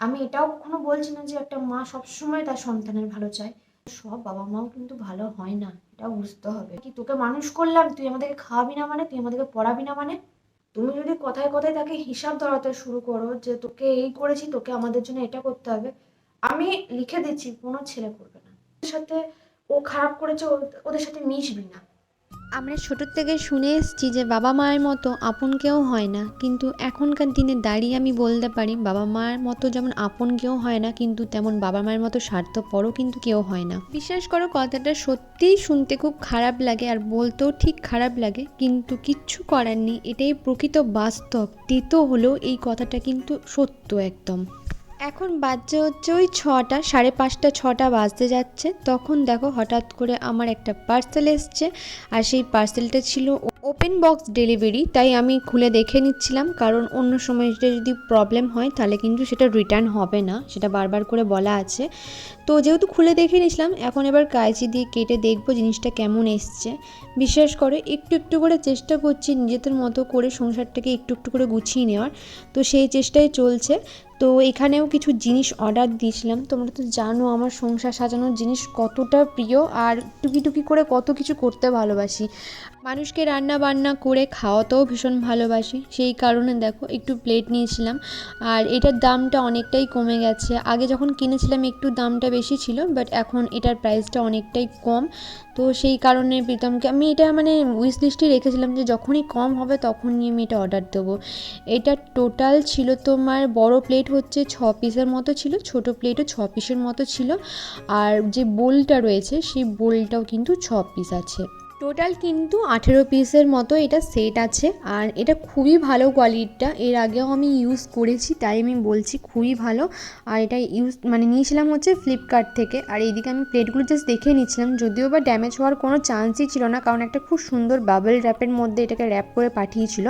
আমি এটাও কখনো বলছি না যে একটা মা সবসময় তার সন্তানের ভালো চায়। সব বাবা মাও কিন্তু ভালো হয় না এটা বুঝতে হবে। কি তোকে মানুষ করলাম, তুই আমাদেরকে খাওয়াবি না মানে? তুই আমাদেরকে পড়াবি না মানে? তুমি যদি কথায় কথায় তাকে হিসাব ধরাতে শুরু করো যে তোকে এই করেছি, তোকে আমাদের জন্য এটা করতে হবে, আমি লিখে দিচ্ছি, কোনো ছেলে করবে না। ওদের সাথে ও খারাপ করেছে ওদের সাথে মিশবি না। আমরা ছোটোর থেকে শুনে এসেছি যে বাবা মায়ের মতো আপন কেউ হয় না। কিন্তু এখনকার দিনে দাঁড়িয়ে আমি বলতে পারি, বাবা মায়ের মতো যেমন আপন কেউ হয় না, কিন্তু তেমন বাবা মায়ের মতো স্বার্থপরও কিন্তু কেউ হয় না। বিশ্বাস করো, কথাটা সত্যিই শুনতে খুব খারাপ লাগে আর বলতেও ঠিক খারাপ লাগে, কিন্তু কিচ্ছু করার নেই। এটাই প্রকৃত বাস্তব। তেতো হলেও এই কথাটা কিন্তু সত্য একদম। এখন বাজছে হচ্ছে ওই ছটা, সাড়ে পাঁচটা, ছটা বাজতে যাচ্ছে। তখন দেখো হঠাৎ করে আমার একটা পার্সেল এসছে আর সেই পার্সেলটা ছিল ওপেন বক্স ডেলিভারি তাই আমি খুলে দেখে নিচ্ছিলাম। কারণ অন্য সময় সেটা যদি প্রবলেম হয়, তাহলে কিন্তু সেটা রিটার্ন হবে না, সেটা বারবার করে বলা আছে। তো যেহেতু খুলে দেখে নিয়েছিলাম, এখন এবার কাঁচি দিয়ে কেটে দেখব জিনিসটা কেমন এসছে। বিশ্বাস করে, একটু একটু করে চেষ্টা করছি নিজেদের মতো করে সংসারটাকে একটু একটু করে গুছিয়ে নেওয়ার। তো সেই চেষ্টাই চলছে। তো এখানেও কিছু জিনিস অর্ডার দিয়েছিলাম। তোমরা তো জানো আমার সংসার সাজানোর জিনিস কতটা প্রিয় আর টুকি টুকি করে কত কিছু করতে ভালোবাসি। মানুষকে রান্না বান্না করে খাওয়াতেও ভীষণ ভালোবাসি। সেই কারণে দেখো, একটু প্লেট নিয়েছিলাম। আর এটার দামটা অনেকটাই কমে গেছে। আগে যখন কিনেছিলাম একটু দামটা বেশি ছিল বাট এখন এটার প্রাইসটা অনেকটাই কম। তো সেই কারণে প্রীতমকে আমি এটা মানে উইশ লিস্টে রেখেছিলাম যে যখনই কম হবে তখনই আমি এটা অর্ডার দেবো। এটা টোটাল ছিল তোমার বড় প্লেট হচ্ছে ছ পিসের মতো ছিল, ছোট প্লেটও ছ পিসের মতো ছিল। আর যে বোলটা রয়েছে, সেই বোলটাও কিন্তু ছ পিস আছে। টোটাল কিন্তু আঠেরো পিসের মতো এটা সেট আছে। আর এটা খুবই ভালো কোয়ালিটিটা এর আগেও আমি ইউজ করেছি, তাই আমি বলছি খুবই ভালো। আর এটা ইউজ মানে নিয়েছিলাম হচ্ছে ফ্লিপকার্ট থেকে। আর এইদিকে আমি প্লেটগুলো জাস্ট দেখে নিয়েছিলাম যদিও বা ড্যামেজ হওয়ার কোনো চান্সই ছিল না, কারণ একটা খুব সুন্দর বাবল র্যাপের মধ্যে এটাকে র্যাপ করে পাঠিয়েছিল।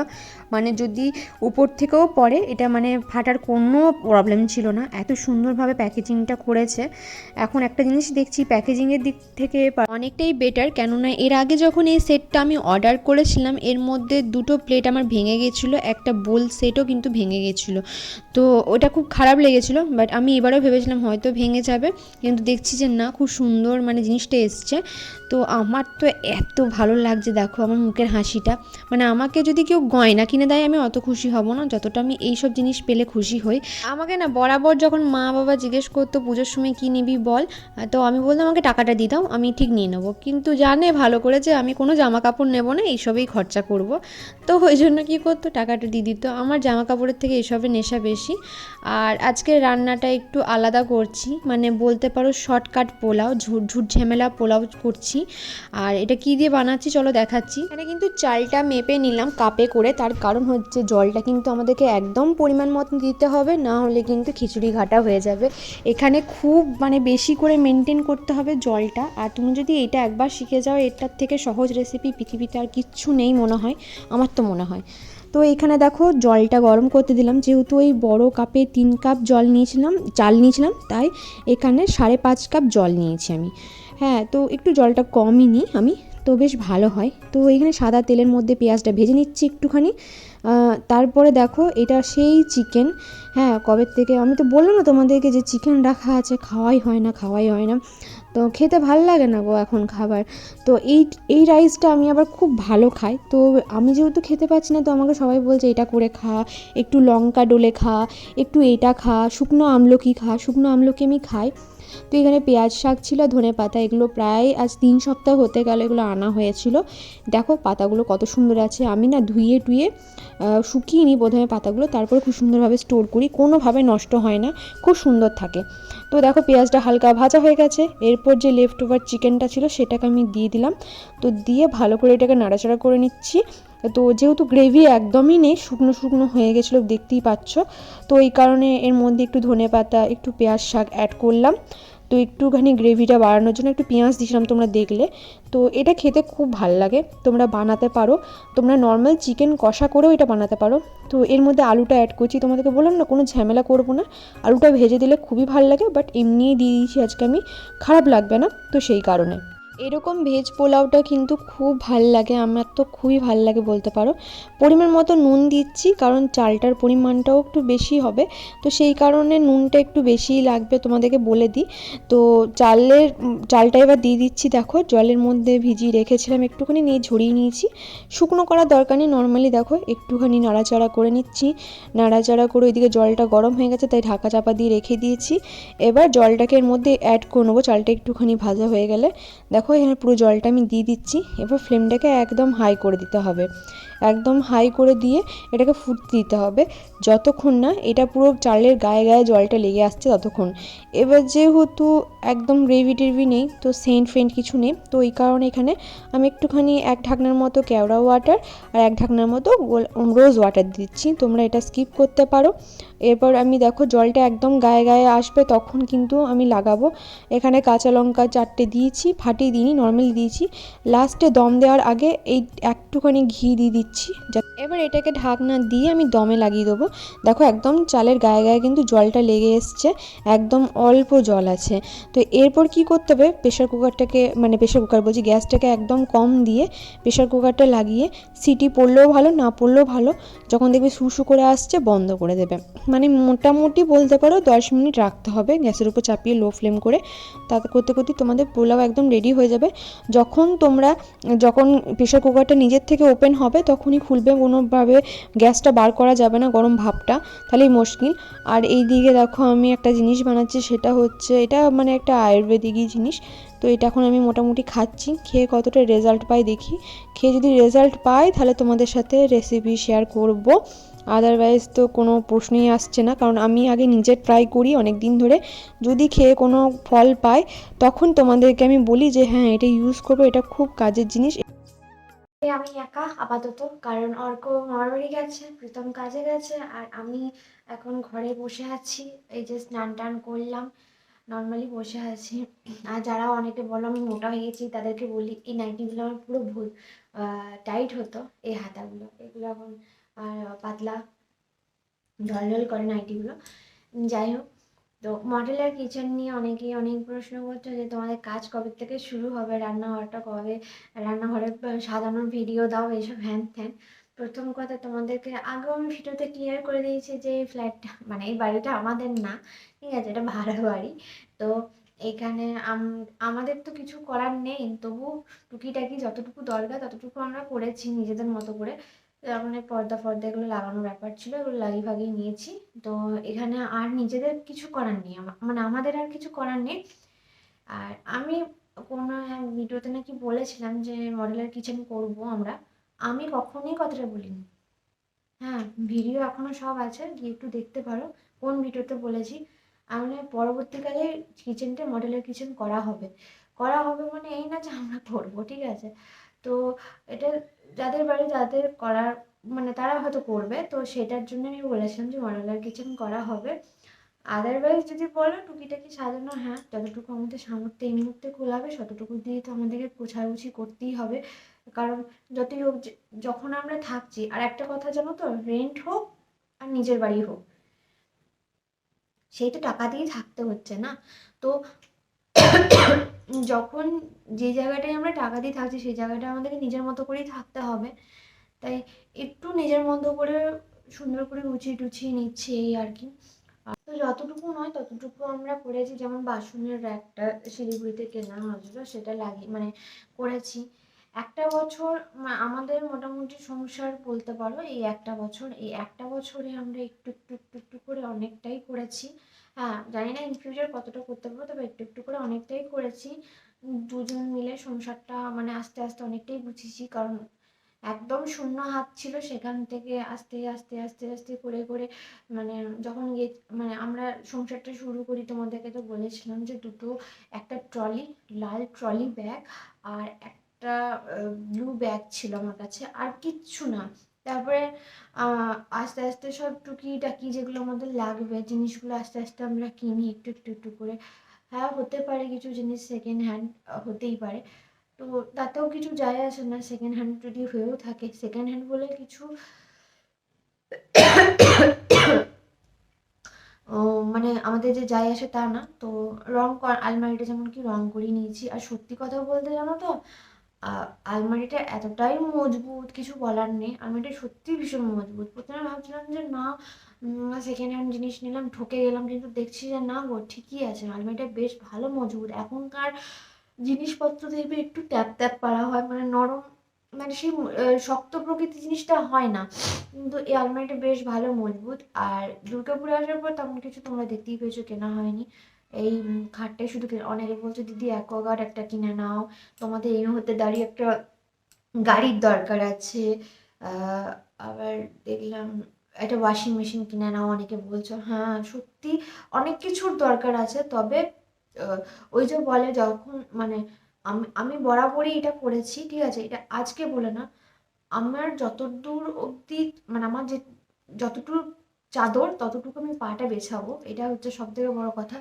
মানে যদি উপর থেকেও পড়ে, এটা মানে ফাটার কোনো প্রবলেম ছিল না। এত সুন্দরভাবে প্যাকেজিংটা করেছে। এখন একটা জিনিস দেখছি প্যাকেজিংয়ের দিক থেকে অনেকটাই বেটার কেননা এর আগে যখন এই সেটটা আমি অর্ডার করেছিলাম, এর মধ্যে দুটো প্লেট আমার ভেঙে গেছিল, একটা বোল সেটও কিন্তু ভেঙে গেছিল। তো ওটা খুব খারাপ লেগেছিলো বাট আমি এবারও ভেবেছিলাম হয়তো ভেঙে যাবে, কিন্তু দেখছি যে না, খুব সুন্দর মানে জিনিসটা এসছে। তো আমার তো এত ভালো লাগছে, দেখো আমার মুখের হাসিটা। মানে আমাকে যদি কেউ গয়না কিনে দেয়, আমি অত খুশি হব না, যতটা আমি এইসব জিনিস পেলে খুশি হই। আমাকে না বরাবর যখন মা বাবা জিজ্ঞেস করতো, পুজোর সময় কী নিবি বল? তো আমি বলতাম, আমাকে টাকাটা দিয়ে দাও, আমি ঠিক নিয়ে নেব। কিন্তু জানে ভালো করে যে আমি কোনো জামা কাপড় নেব না, এইসবেই খরচা করব। তো ওই জন্য কী করতো, টাকাটা দিয়ে দিত। আমার জামা কাপড়ের থেকে এইসবের নেশা বেশি। আর আজকে রান্নাটা একটু আলাদা করছি। মানে বলতে পারো শর্টকাট পোলাও ঝুট ঝামেলা পোলাও করছি। আর এটা কি দিয়ে বানাচ্ছি চলো দেখাচ্ছি। এখানে কিন্তু চালটা মেপে নিলাম, কাপে করে। তার কারণ হচ্ছে জলটা কিন্তু আমাদেরকে একদম পরিমাণ মতন দিতে হবে, না হলে কিন্তু খিচুড়ি ঘাটা হয়ে যাবে। এখানে খুব মানে বেশি করে মেনটেন করতে হবে জলটা। আর তুমি যদি এটা একবার শিখে যাও, এটার থেকে সহজ রেসিপি পৃথিবীতে আর কিচ্ছু নেই মনে হয়। আমার তো মনে হয়। তো এখানে দেখো জলটা গরম করতে দিলাম। যেহেতু ওই বড় কাপে তিন কাপ জল নিয়েছিলাম, চাল নিয়েছিলাম, তাই এখানে সাড়ে পাঁচ কাপ জল নিয়েছি আমি। হ্যাঁ তো একটু জলটা কমই নিই আমি, তো বেশ ভালো হয়। তো এখানে সাদা তেলের মধ্যে পেঁয়াজটা ভেজে নিচ্ছি একটুখানি। তারপরে দেখো এটা সেই চিকেন। হ্যাঁ কবে থেকে আমি তো বললাম না তোমাদেরকে যে চিকেন রাখা আছে, খাওয়াই হয় না, খাওয়াই হয় না। তো খেতে ভালো লাগে না গো এখন খাবার। তো এই এই রাইসটা আমি আবার খুব ভালো খাই। তো আমি যেহেতু খেতে পাচ্ছি না, তো আমাকে সবাই বলছে এটা করে খা, একটু লঙ্কা ডলে খা, একটু এটা খা, শুকনো আমলকি খা, শুকনো আমলকি আমি খাই। তো এখানে পেঁয়াজ শাক ছিল, ধনে পাতা, এগুলো প্রায় আজ তিন সপ্তাহ হতে গেল এগুলো আনা হয়েছিল। দেখো পাতাগুলো কত সুন্দর আছে, আমি না ধুয়ে টুয়ে শুকিয়ে নিই প্রথমে পাতাগুলো, তারপরে খুব সুন্দরভাবে স্টোর করি, কোনোভাবে নষ্ট হয় না, খুব সুন্দর থাকে। তো দেখো পেঁয়াজটা হালকা ভাজা হয়ে গেছে, এরপর যে লেফট ওভার চিকেনটা ছিল সেটাকে আমি দিয়ে দিলাম। তো দিয়ে ভালো করে এটাকে নাড়াচাড়া করে নিচ্ছি তো যেহেতু গ্রেভি একদমই নেই, শুকনো শুকনো হয়ে গেছিল, দেখতেই পাচ্ছ। তো এই কারণে এর মধ্যে একটু ধনে পাতা, একটু পেঁয়াজ শাক অ্যাড করলাম। তো একটুখানি গ্রেভিটা বাড়ানোর জন্য একটু পেঁয়াজ দিয়েছিলাম তোমরা দেখলে। তো এটা খেতে খুব ভালো লাগে, তোমরা বানাতে পারো। তোমরা নর্মাল চিকেন কষা করেও এটা বানাতে পারো। তো এর মধ্যে আলুটা অ্যাড করছি, তোমাদেরকে বললাম না, কোনো ঝামেলা করব না। আলুটা ভেজে দিলে খুবই ভালো লাগে বাট এমনিই দিয়ে দিয়েছি আজকে আমি, খারাপ লাগবে না, তো সেই কারণে। এরকম ভেজ পোলাওটা কিন্তু খুব ভালো লাগে, আমার তো খুবই ভালো লাগে বলতে পারো। পরিমাণ মতো নুন দিচ্ছি, কারণ চালটার পরিমাণটাও একটু বেশি হবে। তো সেই কারণে নুনটা একটু বেশিই লাগবে তোমাদেরকে বলে দিই। তো চালের চালটা এবার দিয়ে দিচ্ছি, দেখো, জলের মধ্যে ভিজিয়ে রেখেছিলাম একটুখানি, নিয়ে ঝরিয়ে নিয়েছি। শুকনো করার দরকার নেই, নর্মালি দেখো, একটুখানি নাড়াচাড়া করে নিচ্ছি। নাড়াচাড়া করে ওইদিকে জলটা গরম হয়ে গেছে, তাই ঢাকা চাপা দিয়ে রেখে দিয়েছি। এবার জলটাকে এর মধ্যে অ্যাড করে নেব, চালটা একটুখানি ভাজা হয়ে গেলে। দেখো এখানে পুরো জলটা আমি দিয়ে দিচ্ছি। এবার ফ্লেমটাকে একদম হাই করে দিতে হবে। একদম হাই করে দিয়ে এটাকে ফুটতে দিতে হবে। যতক্ষণ না এটা পুরো চালের গায়ে গায়ে জলটা লেগে আসছে ততক্ষণ। এবার যেহেতু একদম গ্রেভি টেভি নেই, তো সেন্ট ফেন্ট কিছু নেই, তো এই কারণে এখানে আমি একটুখানি এক ঢাকনার মতো কেওড়া ওয়াটার আর এক ঢাকনার মতো রোজ ওয়াটার দিচ্ছি। তোমরা এটা স্কিপ করতে পারো। এরপর আমি দেখো জলটা একদম গায়ে গায়ে আসবে, তখন কিন্তু আমি লাগাবো। এখানে কাঁচা লঙ্কা চারটে দিয়েছি, ফাটিয়ে দিইনি নর্মালি দিয়েছি। লাস্টে দম দেওয়ার আগে এই একটুখানি ঘি দিয়ে দিচ্ছি। যা- এবার এটাকে ঢাকনা দিয়ে আমি দমে লাগিয়ে দেবো। দেখো একদম চালের গায়ে গায়ে কিন্তু জলটা লেগে এসছে, একদম অল্প জল আছে। তো এরপর কি করতে হবে? প্রেশার কুকারটাকে মানে প্রেশার কুকার বলছি, গ্যাসটাকে একদম কম দিয়ে প্রেশার কুকারটা লাগিয়ে সিটি পড়লেও ভালো, না পড়লেও ভালো, যখন দেখবে শু করে আসছে, বন্ধ করে দেবে। মানে মোটামুটি বলতে পারো দশ মিনিট রাখতে হবে গ্যাসের উপর চাপিয়ে লো ফ্লেম করে। তাতে করতে করতে তোমাদের পোলাও একদম রেডি হয়ে যাবে। যখন তোমরা, যখন প্রেশার কুকারটা নিজের থেকে ওপেন হবে তখনই খুলবে কোনোভাবে গ্যাসটা বার করা যাবে না, গরম ভাবটা তাহলেই মুশকিল। আর এই দিকে দেখো আমি একটা জিনিস বানাচ্ছি, সেটা হচ্ছে এটা মানে একটা আয়ুর্বেদিকই জিনিস। তো এটা এখন আমি মোটামুটি খাচ্ছি, খেয়ে কতটা রেজাল্ট পাই দেখি। খেয়ে যদি রেজাল্ট পাই তাহলে তোমাদের সাথে রেসিপি শেয়ার করব। আদারওয়াইজ তো কোনো প্রশ্নই আসছে না, কারণ আমি আগে নিজে ট্রাই করি অনেক দিন ধরে। যদি খেয়ে কোনো ফল পাই, তখন তোমাদেরকে আমি বলি যে হ্যাঁ এটা ইউজ করব, এটা খুব কাজের জিনিস। আমি একা আপাতত, কারণ অর্ক মামার গেছে, প্রীতম কাজে গেছে, আর আমি এখন ঘরে বসে আছি। এই যে স্নান টান করলাম নর্মালি বসে আছি। আর যারা অনেকে বলো আমি মোটা হয়ে গেছি, তাদেরকে বলি এই নাইটিগুলো আমার পুরো ভুল টাইট হতো এই হাতাগুলো। এগুলো এখন পাতলা ঢলঢল করে নাইটিগুলো। যাই হোক তো মডেলার কিচেন নিয়ে অনেকেই অনেক প্রশ্ন করছে যে তোমাদের কাজ কবে থেকে শুরু হবে? রান্নাঘরটা কবে? রান্নাঘরে সাজানোর ভিডিও দাও, এইসব হ্যান ত্যান। প্রথম কথা তোমাদেরকে আগেও আমি ভিডিওতে ক্লিয়ার করে দিয়েছি যে এই ফ্ল্যাটটা মানে এই বাড়িটা আমাদের না, ঠিক আছে? এটা ভাড়া বাড়ি। তো এখানে আম- আমাদের তো কিছু করার নেই, তবু টুকিটাকি যতটুকু দরকার ততটুকু আমরা করেছি নিজেদের মতো করে। মানে পর্দা ফর্দা এগুলো লাগানোর ব্যাপার ছিল, এগুলো লাগিয়ে ভাগিয়ে নিয়েছি। তো এখানে আর নিজেদের কিছু করার নেই। মানে আমাদের আর কিছু করার নেই। আর আমি কোনো ভিডিওতে নাকি বলেছিলাম যে মডেলার কিচেন করব আমরা। আমি কখনোই কথাটা বলিনি। হ্যাঁ ভিডিও এখনও সব আছে, গিয়ে একটু দেখতে পারো কোন ভিডিওতে বলেছি। আমি না পরবর্তীকালে কিচেনটা মডেলার কিচেন করা হবে। করা হবে মানে এই না যে আমরা করব, ঠিক আছে? তো এটা যাদের বাড়ি যাদের করার মানে তারা হয়তো করবে, তো সেটার জন্য আমি বলেছিলাম যে মডেলার কিচেন করা হবে। আদারওয়াইজ যদি বলো টুকিটাকি সাজানো হ্যাঁ যতটুকু আমাদের সামর্থ্য এই মুহূর্তে খোলাবে ততটুকু দিয়ে তো আমাদেরকে গোছাগুছি করতেই হবে। কারণ যতই হোক যখন আমরা থাকছি, আর একটা কথা জানো তো রেন্ট হোক আর নিজের বাড়ি হোক, সেই তো টাকা দিয়েই থাকতে হচ্ছে না। তো যখন যে জায়গাটায় আমরা টাকা দিয়ে থাকছি, সেই জায়গাটা আমাদেরকে নিজের মতো করেই থাকতে হবে। তাই একটু নিজের মতো করে সুন্দর করে গুছিয়ে টুছিয়ে নিচ্ছি এই আর কি। তো যতটুকু নয়, ততটুকু আমরা করেছি। যেমন বাসনের র্যাকটা শিলিগুড়িতে কেনা হয়েছিল, সেটা লাগিয়ে মানে করেছি। একটা বছর আমাদের মোটামুটি সংসার বলতে পারো, এই একটা বছর, এই একটা বছরে আমরা একটু একটু একটু একটু করে অনেকটাই করেছি। হ্যাঁ জানি না ইন ফিউচার কতটা করতে পারব, তবে একটু একটু করে অনেকটাই করেছি। দুজন মিলে সংসারটা মানে আস্তে আস্তে অনেকটাই গুছিয়েছি, কারণ একদম শূন্য হাত ছিল সেখান থেকে আস্তে আস্তে আস্তে আস্তে করে করে মানে যখন গিয়ে মানে আমরা সংসারটা শুরু করি, তোমাদেরকে তো বলেছিলাম যে দুটো, একটা ট্রলি, লাল ট্রলি ব্যাগ আর একটা ব্লু ব্যাগ ছিল আমার কাছে। আর কিচ্ছু না। তারপরে আস্তে আস্তে সব টুকিটাকি যেগুলো আমাদের লাগবে, জিনিসগুলো আস্তে আস্তে আমরা কিনি, একটু একটু একটু করে। হ্যাঁ হতে পারে কিছু জিনিস সেকেন্ড হ্যান্ড হতেই পারে। তো তাতেও কিছু যায় আসে না সেকেন্ড হ্যান্ড যদি হয়েও থাকে। সেকেন্ড হ্যান্ড বলে কিছু মানে আমাদের যে যাই আসে তা না। তো রং আলমারিটা যেমন কি রং করিয়ে নিয়েছি। আর সত্যি কথা বলতে জানো তো আলমারিটা এতটাই মজবুত, কিছু বলার নেই। আলমারিটা সত্যি ভীষণ মজবুত। প্রথমে ভাবছিলাম যে না সেকেন্ড হ্যান্ড জিনিস নিলাম, ঠকে গেলাম, কিন্তু দেখছি যে না গো, ঠিকই আছে। আলমারিটা বেশ ভালো মজবুত। এখনকার জিনিসপত্র দেখবে একটু ট্যাপ ট্যাপ পারা হয় মানে নরম মানে সেই শক্ত প্রকৃতি জিনিসটা হয় না। কিন্তু এই আলমারিটা বেশ ভালো মজবুত। আর দুর্গাপুরে আসার পর তেমন কিছু তোমরা দেখতেই পেয়েছ কেনা হয়নি। এই খাটটাই শুধু অনেকে বলছে, দিদি, অ্যাকোয়াগার্ড একটা কিনে নাও। তোমাদের এই মুহূর্তে দাঁড়িয়ে একটা গাড়ির দরকার আছে। আবার দেখলাম, একটা ওয়াশিং মেশিন কিনে নাও। অনেকে বলছো হ্যাঁ সত্যি অনেক কিছুর দরকার আছে। তবে ওই যে বলে, যখন মানে আমি আমি বরাবরই এটা করেছি, ঠিক আছে? এটা আজকে বলে না, আমার যতদূর অবধি মানে আমার যে, যতটুকু চাদর, ততটুকু আমি পাটা বেছাবো। এটা হচ্ছে সব থেকে বড় কথা।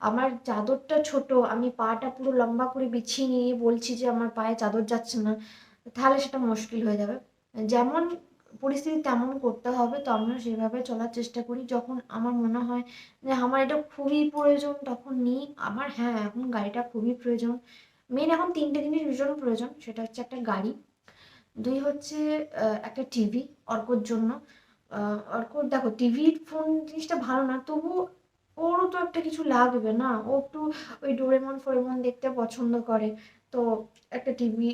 আমার চাদরটা ছোট, আমি পাটা পুরো লম্বা করে বিছিয়ে নিয়ে বলছি যে আমার পায়ে চাদর যাচ্ছে না, তাহলে সেটা মুশকিল হয়ে যাবে। যেমন পরিস্থিতি তেমন করতে হবে, তো আমিও সেভাবে চলার চেষ্টা করি। যখন আমার মনে হয় যে আমার এটা খুবই প্রয়োজন, তখন নিই। আমার হ্যাঁ এখন গাড়িটা খুবই প্রয়োজন। মেন এখন তিনটে জিনিস ভীষণ প্রয়োজন, সেটা হচ্ছে একটা গাড়ি, দুই হচ্ছে একটা টিভি অর্কর জন্য। অর্কর দেখো টিভি ফোন জিনিসটা ভালো না তবু ওরও তো একটা কিছু লাগবে না। ও একটু ওই ডোরেমন ফোরেমন দেখতে পছন্দ করে। তো একটা টিভি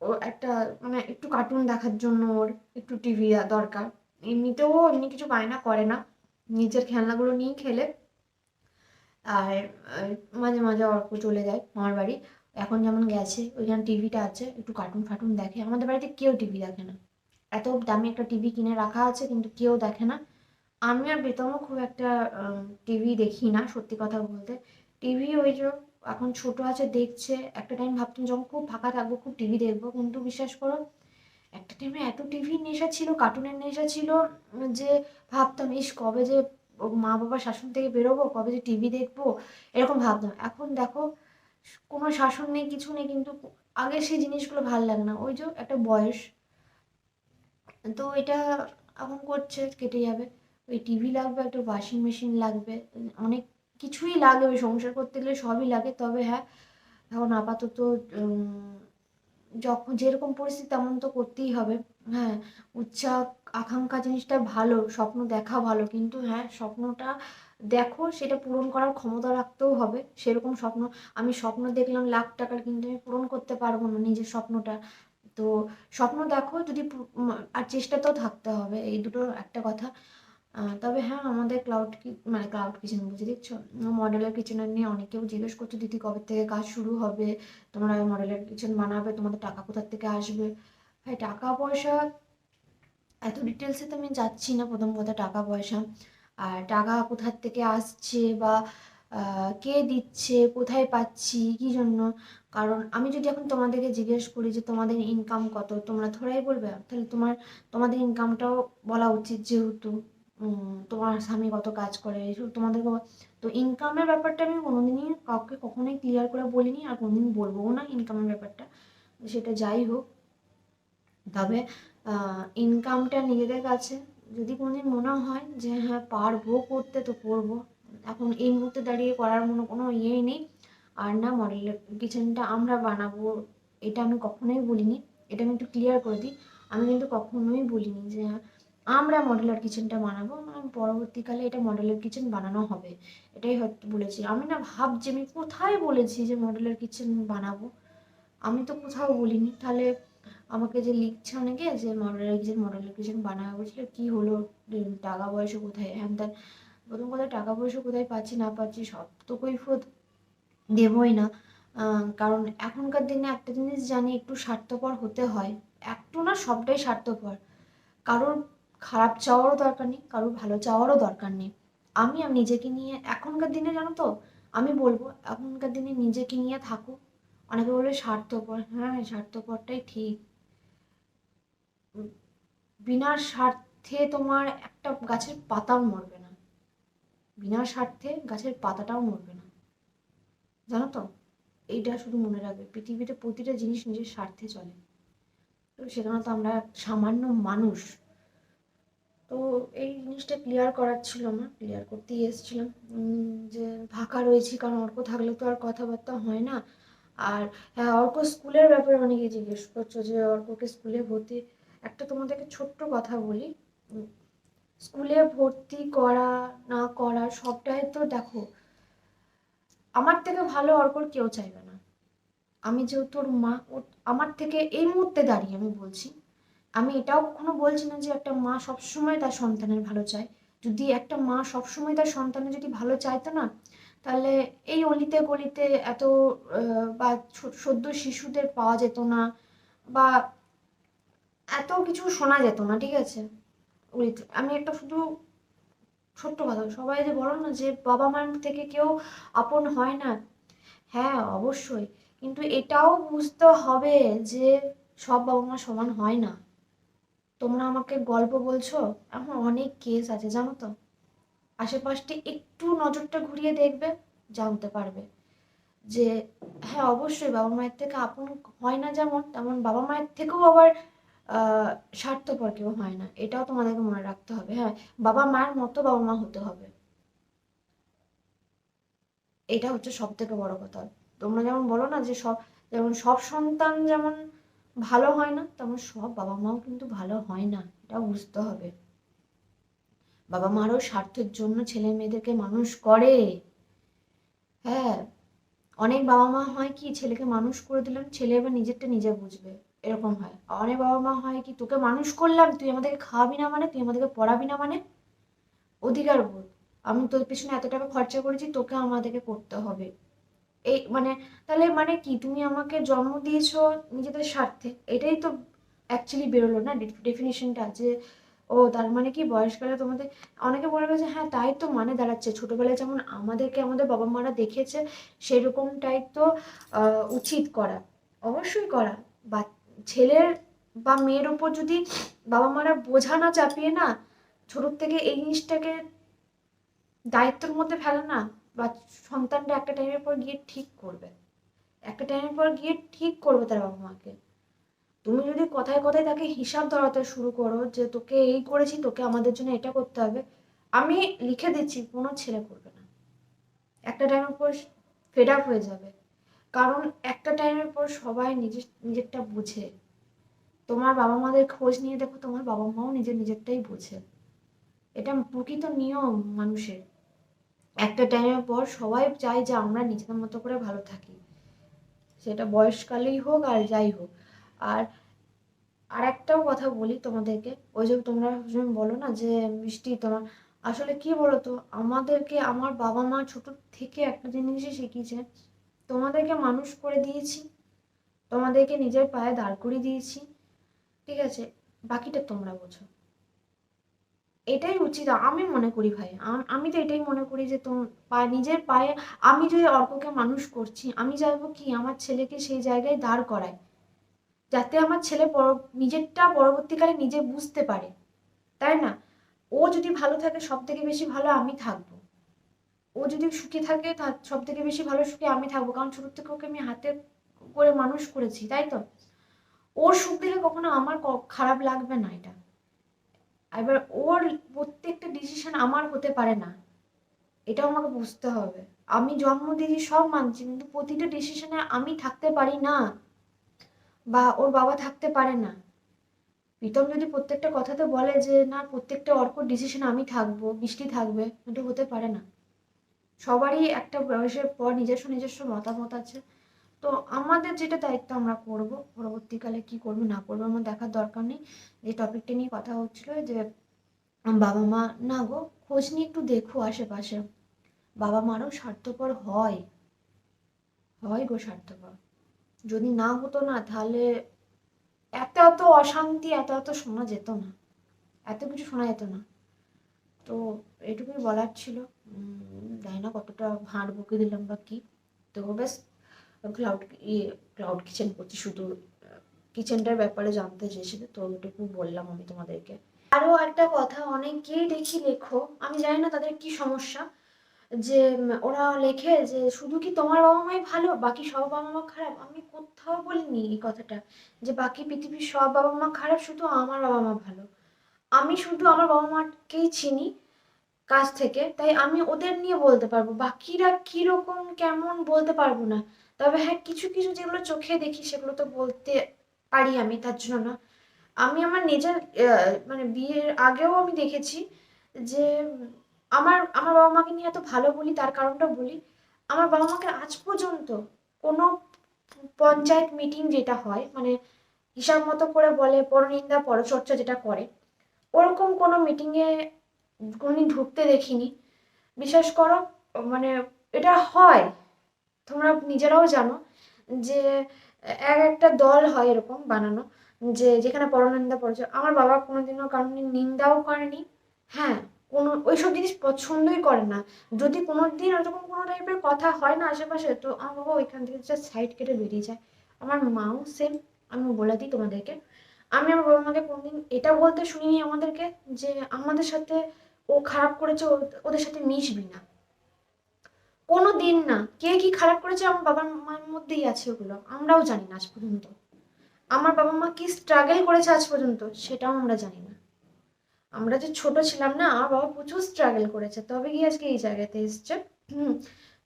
ও একটা মানে একটু কার্টুন দেখার জন্য ওর একটু টিভি দরকার। এমনিতেও এমনি কিছু বায়না করে না। নিজের খেলনাগুলো নিয়েই খেলে। আর মাঝে মাঝে অর্ক চলে যায় মামার বাড়ি। এখন যেমন গেছে, ওইখানে টিভিটা আছে, একটু কার্টুন ফার্টুন দেখে। আমাদের বাড়িতে কেউ টিভি দেখে না। এত দামি একটা টিভি কিনে রাখা আছে, কিন্তু কেউ দেখে না। আমি আর বেতনও খুব একটা টিভি দেখি না, সত্যি কথা বলতে। টিভি ওই যে এখন ছোট আছে, দেখছে। একটা টাইম ভাবতাম যখন খুব ফাঁকা থাকব, খুব টিভি দেখব। কিন্তু বিশ্বাস করো, একটা টাইমে এত টিভি নেশা ছিল কার্টুনের নেশা ছিল, যে ভাবতাম, ইস, কবে যে মা বাবার শাসন থেকে বেরোবো, কবে যে টিভি দেখব? এরকম ভাবতাম। এখন দেখো, কোনো শাসন নেই, কিছু নেই, কিন্তু আগে সেই জিনিসগুলো ভালো লাগে না। ওই যে একটা বয়স, তো এটা এখন করছে, কেটে যাবে। ওই টিভি লাগবে, একটা ওয়াশিং মেশিন লাগবে, অনেক কিছুই লাগে ওই সংসার করতে গেলে, সবই লাগে। তবে হ্যাঁ এখন আপাতত যখন যেরকম পরিস্থিতি তেমন তো করতেই হবে। হ্যাঁ উচ্চা আকাঙ্ক্ষা জিনিসটা ভালো, স্বপ্ন দেখা ভালো, কিন্তু হ্যাঁ স্বপ্নটা দেখো, সেটা পূরণ করার ক্ষমতা রাখতেও হবে। সেরকম স্বপ্ন, আমি স্বপ্ন দেখলাম লাখ টাকার, কিন্তু আমি পূরণ করতে পারব না নিজের স্বপ্নটা। তো স্বপ্ন দেখো, যদি আর চেষ্টা তো থাকতে হবে, এই দুটো একটা কথা। তবে হ্যাঁ আমাদের ক্লাউড মানে ক্লাউড কিচেন বুঝে দেখছ মডেলের কিচেনের নিয়ে অনেকেও জিজ্ঞেস করছ, দিদি, কবে থেকে কাজ শুরু হবে? তোমরা মডেলের কিচেন বানাবে, তোমাদের টাকা কোথার থেকে আসবে? ভাই, টাকা পয়সা, এত ডিটেলসে তো আমি যাচ্ছি না, প্রথম কথা টাকা পয়সা। আর টাকা কোথার থেকে আসছে বা কে দিচ্ছে, কোথায় পাচ্ছি, কি জন্য? কারণ আমি যদি এখন তোমাদেরকে জিজ্ঞেস করি যে তোমাদের ইনকাম কত, তোমরা থোড়াই বলবে? তাহলে তোমার, তোমাদের ইনকামটাও বলা উচিত যেহেতু। তোমার স্বামী কত কাজ করে বল- তো ইনকামের ব্যাপারটা আমি কোনোদিনই কাউকে কখনোই ক্লিয়ার করে বলিনি আর কোনোদিন বলব না ইনকামের ব্যাপারটা। সেটা যাই হোক। তবে ইনকামটা নিজেদের কাছে, যদি কোনোদিন মনে হয় যে হ্যাঁ পারব করতে তো করব। এখন এই মুহূর্তে দাঁড়িয়ে করার মনে কোনো ইয়েই নেই। আর না মডেলের কিচেনটা আমরা বানাবো, এটা আমি কখনোই বলিনি। এটা আমি একটু ক্লিয়ার করে দিই। আমি কিন্তু কখনোই বলিনি যে আমরা মডেলার কিচেনটা বানাবো পরবর্তীকালে এটা মডেলের কিচেন বানানো হবে। এটাই হয়তো বলেছি। আমি না ভাবছি, আমি কোথায় বলেছি যে মডেলের কিচেন বানাবো? আমি তো কোথাও বলিনি। তাহলে আমাকে যে লিখছে অনেকে যে মডেলের কিচেন মডেলের কিচেন বানাবে বলছিল, কী হলো? টাকা পয়সা কোথায়? হ্যান ত্যান প্রথম কথা, টাকা পয়সা কোথায় পাচ্ছি, না পাচ্ছি, সব তো কৈফত দেবই না। কারণ এখনকার দিনে একটা জিনিস জানি একটু স্বার্থপর হতে হয়। একটু না সবটাই স্বার্থপর। কারোর খারাপ চাওয়ারও দরকার নেই, কারোর ভালো চাওয়ারও দরকার নেই। আমি আর নিজেকে নিয়ে, এখনকার দিনে জানো তো, আমি বলব, এখনকার দিনে নিজেকে নিয়ে থাকো। অনেকে বলে স্বার্থপর হ্যাঁ স্বার্থপরটাই ঠিক। বিনা স্বার্থে তোমার একটা গাছের পাতাও মরবে না। বিনা স্বার্থে গাছের পাতাটাও মরবে না। জানো তো? এইটা শুধু মনে রাখবে। পৃথিবীতে প্রতিটা জিনিস নিজের স্বার্থে চলে। তো সেখানে তো আমরা সামান্য মানুষ তো এই জিনিসটা ক্লিয়ার করার ছিল আমার ক্লিয়ার করতেই এসেছিলাম। যে ফাঁকা রয়েছি, কারণ অর্ক থাকলে তো আর কথাবার্তা হয় না। আর হ্যাঁ অর্ক স্কুলের ব্যাপারে অনেকে জিজ্ঞেস করছ যে অর্ককে স্কুলে ভর্তি, একটা তোমাদেরকে ছোট্ট কথা বলি। স্কুলে ভর্তি করা, না করা সবটাই তো দেখো, আমার থেকে ভালো অর্কর কেউ চাইবে না। আমি যেহেতু ওর মা আমার থেকে এই মুহূর্তে দাঁড়িয়ে আমি বলছি আমি এটাও কখনো বলছি না যে একটা মা সবসময় তার সন্তানের ভালো চায়। যদি একটা মা সবসময় তার সন্তানের যদি ভালো চাইতো না, তাহলে এই অলিতে গলিতে এত বা সদ্য শিশুদের পাওয়া যেত না, বা এত কিছু শোনা যেত না, ঠিক আছে? অলিতে, আমি একটা শুধু ছোট্ট কথা, সবাই যে বলো না যে বাবা মার থেকে কেউ আপন হয় না। হ্যাঁ অবশ্যই। কিন্তু এটাও বুঝতে হবে যে সব বাবা মা সমান হয় না। তোমরা আমাকে গল্প বলছো? এখন অনেক কেস আছে, জানো তো। আশেপাশটি একটু নজরটা ঘুরিয়ে দেখবে, জানতে পারবে। যে হ্যাঁ অবশ্যই বাবা মায়ের থেকে আপন হয় না যেমন, তেমন বাবা মায়ের থেকেও আবার স্বার্থপর কেউ হয় না। এটাও তোমাদেরকে মনে রাখতে হবে হ্যাঁ? বাবা মায়ের মতো বাবা মা হতে হবে। এটা হচ্ছে সব থেকে বড় কথা। তোমরা যেমন বলো না যে সব, যেমন সব সন্তান যেমন ভালো হয় না তেমন সব বাবা মাও কিন্তু ভালো হয় না এটা বুঝতে হবে। বাবা মারও স্বার্থের জন্য ছেলে মেয়েদেরকে মানুষ করে। হ্যাঁ অনেক বাবা মা হয় কি, ছেলেকে মানুষ করে দিলাম ছেলে এবার নিজেরটা নিজে বুঝবে, এরকম হয়। অনেক বাবা মা হয় কি, তোকে মানুষ করলাম, তুই আমাদেরকে খাওয়াবি না মানে তুই আমাদেরকে পড়াবি না মানে? অধিকার বোধ আমি তোর পিছনে এত টাকা খরচা করেছি, তোকে আমাদেরকে করতে হবে। এই মানে তাহলে মানে কি? তুমি আমাকে জন্ম দিয়েছ নিজেদের স্বার্থে। এটাই তো অ্যাকচুয়ালি বেরোলো না ডেফিনেশনটা যে, ও তার মানে কি বয়সকালে তোমাদের, অনেকে বলবে যে হ্যাঁ তাই তো মানে দাঁড়াচ্ছে। ছোটবেলায় যেমন আমাদেরকে আমাদের বাবা মারা দেখেছে সেরকমটাই তো উচিত করা। অবশ্যই করা। বা ছেলের বা মেয়ের ওপর যদি বাবা মারা বোঝা না চাপিয়ে না, ছোটোর থেকে এই জিনিসটাকে দায়িত্বের মধ্যে ফেলে না বা সন্তানটা একটা টাইমের পর গিয়ে ঠিক করবে। একটা টাইমের পর গিয়ে ঠিক করবে তার বাবা মাকে। তুমি যদি কথায় কথায় তাকে হিসাব ধরাতে শুরু করো যে তোকে এই করেছি, তোকে আমাদের জন্য এটা করতে হবে, আমি লিখে দিচ্ছি, কোনো ছেলে করবে না। একটা টাইমের পর ফেড আপ হয়ে যাবে। কারণ একটা টাইমের পর সবাই নিজের, নিজেরটা বুঝে। তোমার বাবা মাদের খোঁজ নিয়ে দেখো, তোমার বাবা মাও নিজের, নিজেরটাই বোঝে। এটা প্রকৃত নিয়ম মানুষের। একটা টাইমের পর সবাই চায় যে আমরা নিজেদের মতো করে ভালো থাকি। সেটা বয়সকালেই হোক আর যাই হোক। আর আর একটাও কথা বলি তোমাদেরকে, ওই যে তোমরা বলো না যে মিষ্টি, তোমার আসলে কি বলো তো আমাদেরকে আমার বাবা মা ছোট থেকে একটা জিনিসই শিখিয়েছে, তোমাদেরকে মানুষ করে দিয়েছি, তোমাদেরকে নিজের পায়ে দাঁড় করিয়ে দিয়েছি, ঠিক আছে? বাকিটা তোমরা বোঝো। এটাই উচিত। আমি মনে করি ভাই, আম- তো এটাই মনে করি যে পা- নিজের পায়ে আমি যদি অর্ককে মানুষ করছি, আমি চাইব কি আমার ছেলেকে সেই জায়গায় দাঁড় করায়। যাতে আমার ছেলে নিজেরটা পরবর্তীকালে নিজে বুঝতে পারে। তাই না? ও যদি ভালো থাকে সব থেকে বেশি ভালো আমি থাকব। ও যদি সুখে থাকে সব থেকে বেশি ভালো সুখে আমি থাকব। কারণ ছোট থেকে ওকে আমি হাতে করে মানুষ করেছি, তাই তো? ওর সুখ দেখে কখনো আমার খারাপ লাগবে না এটা। এবার ওর প্রত্যেকটা ডিসিশন আমার হতে পারে না। এটাও আমাকে বুঝতে হবে। আমি জন্ম দিয়েছি সব মানছি, কিন্তু প্রতিটা ডিসিশনে আমি থাকতে পারি না বা ওর বাবা থাকতে পারে না। প্রীতম যদি প্রত্যেকটা কথাতে বলে যে, না, প্রত্যেকটা অর্কর ডিসিশন আমি থাকব বৃষ্টি থাকবে, এটা হতে পারে না। সবারই একটা বয়সের পর নিজস্ব নিজস্ব মতামত আছে। তো আমাদের যেটা দায়িত্ব আমরা করব, পরবর্তীকালে কি করব, না করব আমার দেখার দরকার নেই। যে টপিকটা নিয়ে কথা হচ্ছিল যে, বাবা মা, না গো, খোঁজ নিয়ে একটু দেখো আশেপাশে। বাবা মারও স্বার্থপর হয়। হয় গো স্বার্থপর। যদি না হতো না, তাহলে এত এত অশান্তি, এত এত শোনা যেত না। এত কিছু শোনা যেত না। তো এটুকুই বলার ছিল। জানি না কতটা ভাঁড় বকে দিলাম বা কি। তো ব্যাস ক্লাউড ইয়ে ক্লাউড কিচেন করছি শুধু কিচেনটার ব্যাপারে জানতে চেয়েছিল, তো ওইটুকু বললাম আমি তোমাদেরকে। আরও একটা কথা, অনেকেই দেখি লেখো, আমি জানি না তাদের কি সমস্যা, যে ওরা লেখে যে, শুধু কি তোমার বাবা মাই ভালো, বাকি সব বাবা মা খারাপ? আমি কোথাও বলিনি এই কথাটা, যে, বাকি পৃথিবীর সব বাবা মা খারাপ, শুধু আমার বাবা মা ভালো। আমি শুধু আমার বাবা মাকেই চিনি কাছ থেকে, তাই আমি ওদের নিয়ে বলতে পারব, বাকিরা কীরকম, কেমন বলতে পারব না। তবে হ্যাঁ কিছু কিছু যেগুলো চোখে দেখি, সেগুলো তো বলতে পারি আমি, তার জন্য না। আমি আমার নিজের মানে বিয়ের আগেও আমি দেখেছি যে আমার আমার বাবা মাকে নিয়ে এত ভালো বলি, তার কারণটা বলি, আমার বাবা মাকে আজ পর্যন্ত কোনো পঞ্চায়েত মিটিং যেটা হয় মানে হিসাব মতো করে বলে, পরনিন্দা, পরচর্চা যেটা করে, ওরকম কোনো মিটিংয়ে কোনোদিন ঢুকতে দেখিনি। বিশ্বাস করো মানে এটা হয় তোমরা নিজেরাও জানো যে, এক একটা দল হয় এরকম বানানো, যে যেখানে পরনিন্দা পরচর্চা আমার বাবা কোনোদিনও কারণ নিন্দাও করেনি। হ্যাঁ কোনো, ওইসব জিনিস পছন্দই করে না। যদি কোনো দিন ওরকম কোনো টাইপের কথা হয় না আশেপাশে, তো আমার বাবা ওইখান থেকে জাস্ট সাইড কেটে বেরিয়ে যায়। আমার মাও সেম আমি বলে দিই তোমাদেরকে। আমি আমার বাবা মাকে কোনোদিন এটা বলতে শুনিনি আমাদেরকে যে আমাদের সাথে ও খারাপ করেছে ওদের সাথে মিশবি না। কোনো দিন না। কে কি খারাপ করেছে আমার বাবার মায়ের মধ্যেই আছে ওগুলো। আমরাও জানি না আজ পর্যন্ত। আমার বাবা মা কি স্ট্রাগল করেছে আজ পর্যন্ত, সেটাও আমরা জানি না। আমরা যে ছোট ছিলাম না, আমার বাবা প্রচুর স্ট্রাগল করেছে। তবে গিয়ে আজকে এই জায়গাতে এসছে। হুম,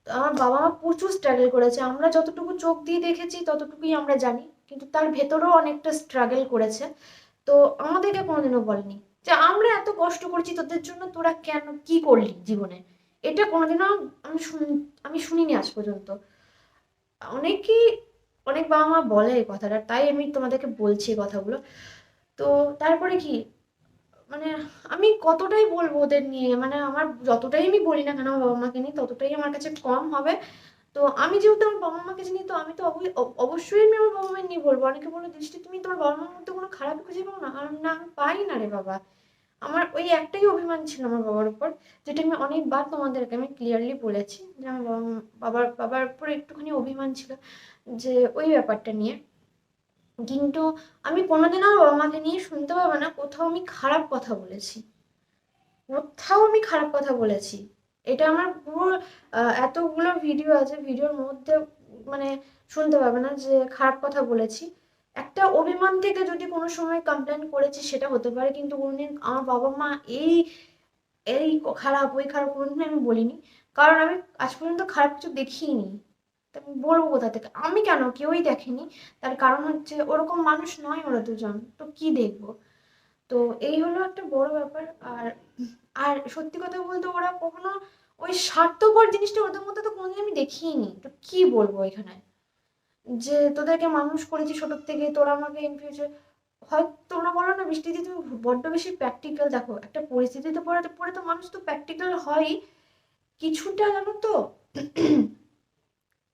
তো আমার বাবা মা প্রচুর স্ট্রাগল করেছে। আমরা যতটুকু চোখ দিয়ে দেখেছি, ততটুকুই আমরা জানি। কিন্তু তার ভেতরেও অনেকটা স্ট্রাগল করেছে। তো আমাদেরকে কোনোদিনও বলেনি যে, আমরা এত কষ্ট করেছি, তোদের জন্য তোরা কেন কি করলি জীবনে? এটা কোনোদিনও আমি শুনি, আমি শুনিনি আজ পর্যন্ত। অনেকেই অনেক বাবা মা বলে এই কথাটা, তাই আমি তোমাদেরকে বলছি এই কথাগুলো। তো তারপরে কি? মানে আমি কতটাই বলব ওদের নিয়ে? মানে আমার যতটাই আমি বলি না কেন আমার বাবা মাকে নিয়ে, ততটাই আমার কাছে কম হবে। তো আমি যেহেতু আমার বাবা মাকে চিনি, তো আমি তো অবশ্যই আমি আমার বাবা মায়ের নিয়ে বলব। অনেকে বলো, দৃষ্টি, তুমি তোমার বাবা মার মধ্যে কোনো খারাপ খুঁজে পাও না? আর না, আমি পাই না রে বাবা। আমার ওই একটাই অভিমান ছিল আমার বাবার উপর, যেটা আমি অনেকবার তোমাদেরকে আমি ক্লিয়ারলি বলেছি, যে আমার বাবা, বাবার বাবার উপর একটুখানি অভিমান ছিল যে ওই ব্যাপারটা নিয়ে। কিন্তু আমি কোনোদিনও আমার বাবা মাকে নিয়ে শুনতে পাবো না, কোথাও আমি খারাপ কথা বলেছি। কোথাও আমি খারাপ কথা বলেছি। এটা আমার পুরো এতগুলো ভিডিও আছে ভিডিওর মধ্যে মানে শুনতে পাবে না যে খারাপ কথা বলেছি। একটা অভিমান থেকে যদি কোনো সময় কমপ্লেন করেছি সেটা হতে পারে, কিন্তু কোনোদিন আমার বাবা মা এই এই খারাপ, ওই খারাপ কোনোদিন আমি বলিনি। কারণ আমি আজ পর্যন্ত খারাপ কিছু দেখিনি। আমি বলব কোথা থেকে? আমি কেন? কেউই দেখেনি। তার কারণ হচ্ছে ওরকম মানুষ নয় ওরা দুজন। তো কি দেখব? তো এই হলো একটা বড় ব্যাপার। আর আর সত্যি কথা বলতে ওরা কখনো ওই স্বার্থপর জিনিসটা ওদের মধ্যে তো কোনোদিন আমি দেখিনি। তো কি বলব এখানে? যে তোদেরকে মানুষ করেছি ছোটোর থেকে, তোরা আমাকে ইন ফিউচার হয় তোমরা বলো না বৃষ্টিতে তুমি বড্ড বেশি প্র্যাকটিক্যাল দেখো একটা পরিস্থিতিতে পড়ে পড়ে তো মানুষ তো প্র্যাকটিক্যাল হয়ই কিছুটা জানো তো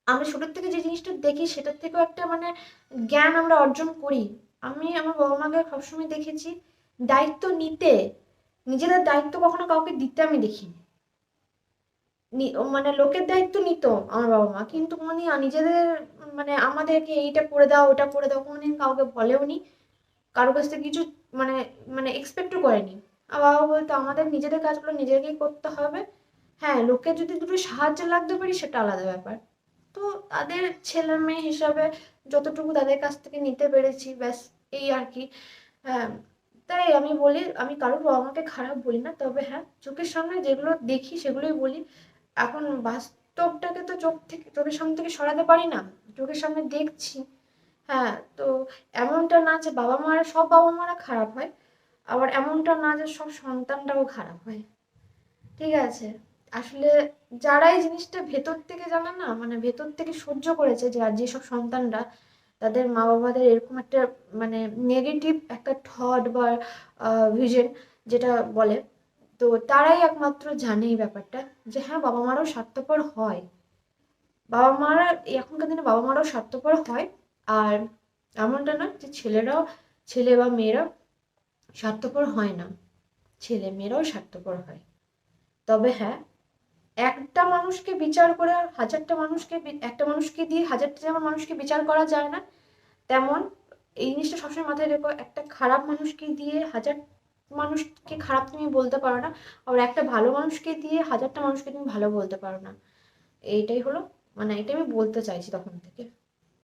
আমরা ছোটোর থেকে যে জিনিসটা দেখি সেটার থেকেও একটা মানে জ্ঞান আমরা অর্জন করি। আমি আমার বাবা মাকে সবসময় দেখেছি, দায়িত্ব নিতে, নিজেদের দায়িত্ব কখনো কাউকে দিতে আমি দেখিনি। মানে লোকের দায়িত্ব নিত আমার বাবা মা। কিন্তু কোনোদিন নিজেদের মানে আমাদেরকে এইটা করে দাও, ওটা করে দাও, কোনোদিন কাউকে বলেও নি। কারোর কাছ থেকে কিছু মানে মানে এক্সপেক্টও করেনি। আর বাবা বলতো, আমাদের নিজেদের কাজগুলো নিজেদেরকেই করতে হবে। হ্যাঁ লোকের যদি দুটো সাহায্য লাগতে পারি, সেটা আলাদা ব্যাপার। তো তাদের ছেলে মেয়ে হিসাবে যতটুকু তাদের কাছ থেকে নিতে পেরেছি, ব্যাস, এই আর কি। হ্যাঁ তাই আমি বলি, আমি কারোর বাবা মাকে খারাপ বলি না। তবে হ্যাঁ চোখের সামনে যেগুলো দেখি, সেগুলোই বলি। এখন বাস্তবটাকে তো চোখ থেকে, চোখের সামনে থেকে সরাতে পারি না। চোখের সামনে দেখছি। হ্যাঁ তো এমনটা না যে বাবা মারা, সব বাবা মারা খারাপ হয়, আবার এমনটা না যে সব সন্তানটাও খারাপ হয়। ঠিক আছে? আসলে যারা এই জিনিসটা ভেতর থেকে জানে না মানে ভেতর থেকে সহ্য করেছে যে আর যেসব সন্তানরা, তাদের মা বাবাদের এরকম একটা মানে নেগেটিভ একটা থট বা ভিজন যেটা বলে তো তারাই একমাত্র জানে এই ব্যাপারটা যে হ্যাঁ বাবা মারাও স্বার্থপর হয়। বাবা মারা এখনকার দিনে বাবা মারাও স্বার্থপর হয়। আর এমনটা না যে ছেলেরাও, ছেলে বা মেয়েরা স্বার্থপর হয় না। ছেলে মেয়েরাও স্বার্থপর হয়। তবে হ্যাঁ একটা মানুষকে বিচার করে হাজারটা মানুষকে একটা মানুষকে দিয়ে হাজারটা যেমন মানুষকে বিচার করা যায় না, তেমন এই জিনিসটা সবসময় মাথায় রেখো, একটা খারাপ মানুষকে দিয়ে হাজার মানুষকে খারাপ তুমি বলতে পারো না, আবার একটা ভালো মানুষকে দিয়ে হাজারটা মানুষকে তুমি ভালো বলতে পারো না। এইটাই হলো মানে এটাই আমি বলতে চাইছি তখন থেকে।